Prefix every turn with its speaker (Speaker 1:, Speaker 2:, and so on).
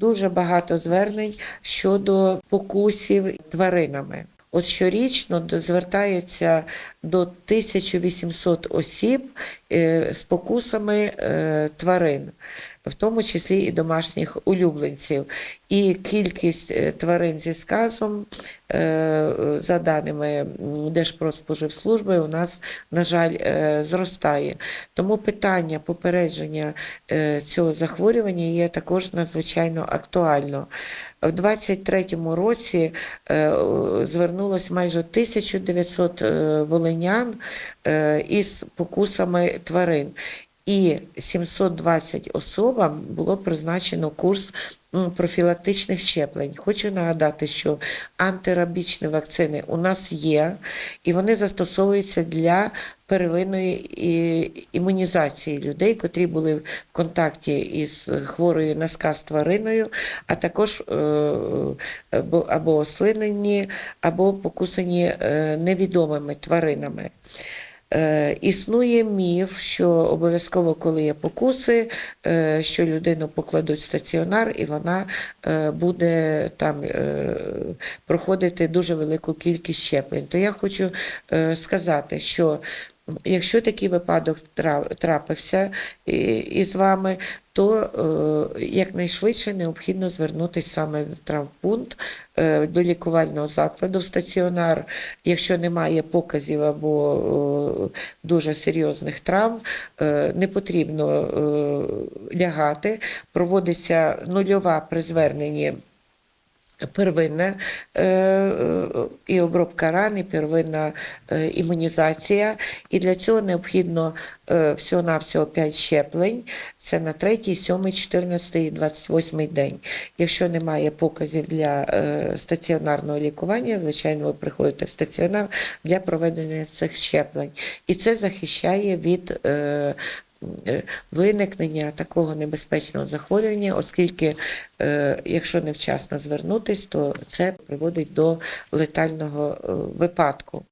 Speaker 1: Дуже багато звернень щодо покусів тваринами. От щорічно звертаються до 1800 осіб е, з покусами е, тварин, в тому числі і домашніх улюбленців. І кількість е, тварин зі сказом, е, за даними Держпродспоживслужби, у нас, на жаль, е, зростає. Тому питання попередження цього захворювання є також надзвичайно актуально. В 23-му році звернулось майже 1900 е, волинян із покусами тварин. І 720 особам було призначено курс профілактичних щеплень. Хочу нагадати, що антирабічні вакцини у нас є, і вони застосовуються для первинної імунізації людей, котрі були в контакті із хворою на сказ твариною, а також е, або, ослинені, або покусані е, невідомими тваринами. Е, існує міф, що обов'язково, коли є покуси, е, що людину покладуть в стаціонар, і вона е, буде там проходити дуже велику кількість щеплень. То я хочу сказати, що якщо такий випадок трапився із вами, то е, якнайшвидше необхідно звернутися саме в травмпункт е, до лікувального закладу в стаціонар, якщо немає показів або е, дуже серйозних травм, не потрібно лягати. Проводиться нульова при зверненні первинна е, і обробка ран, і первинна е, імунізація. І для цього необхідно е, всього-навсього 5 щеплень. Це на 3, 7, 14 і 28 день. Якщо немає показів для стаціонарного лікування, звичайно, ви приходите в стаціонар для проведення цих щеплень. І це захищає від виникнення такого небезпечного захворювання, оскільки, е, якщо невчасно звернутись, то це приводить до летального е, випадку.